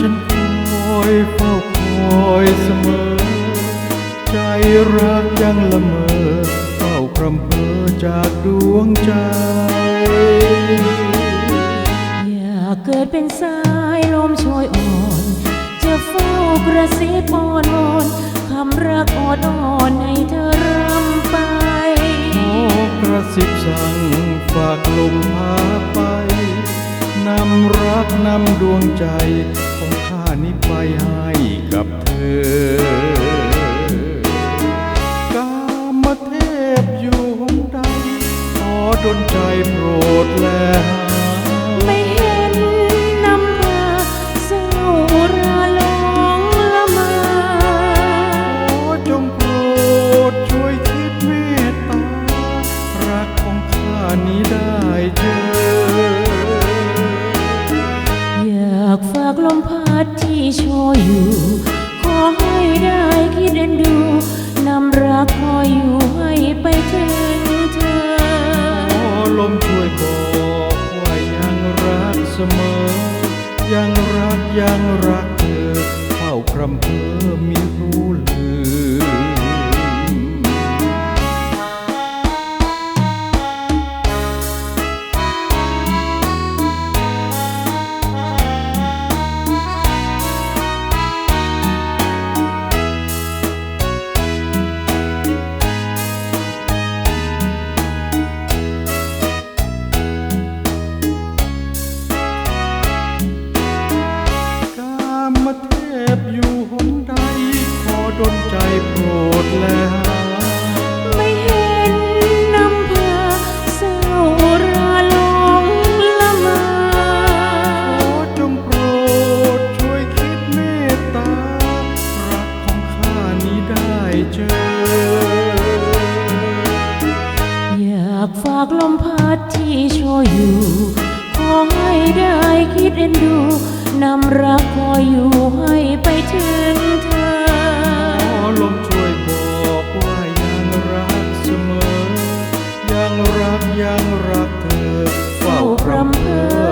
ฉันคอยเฝ้าคอยเสมอ ใจรักยังละเมอเฝ้าพรำเพอจากดวงใจ อยากเกิดเป็นสายลมโชยอ่อน จะเฝ้ากระซิบอ่อนอนคำรักอ่อนอ่อนให้เธอรำไปขอกระซิบสั่งฝากลมพาไปนำรักนำดวงใจ ไปให้กับเธอกามเทพอยู่หนใดขอดลใจโปรดแลหาไม่เห็นนำพาเศร้าระลงละเมาขอจงโปรดช่วยคิดเมตตา รักของข้านี้ได้เจอ อยากฝากลมพัดที่ โชยอยู่ ขอให้ได้คิดเอ็นดูนำรักคอยอยู่ให้ไปถึงเธอขอลมช่วยบอกว่ายังรักเสมอ ยังรักยังรักเธอเฝ้าพรำเพอมีรู้ เทพอยู่หนใดขอดลใจโปรดแลหาไม่เห็นนำพาเศร้าระลงละมา ขอจงโปรดช่วยคิดเมตตา รักของข้านี้ได้เจอ อยากฝากลมพัดที่โชยอยู่ ขอให้ได้คิดเอ็นดูนำรักคอยอยู่ ยังรักเธอ เฝ้าพรำเพ้อ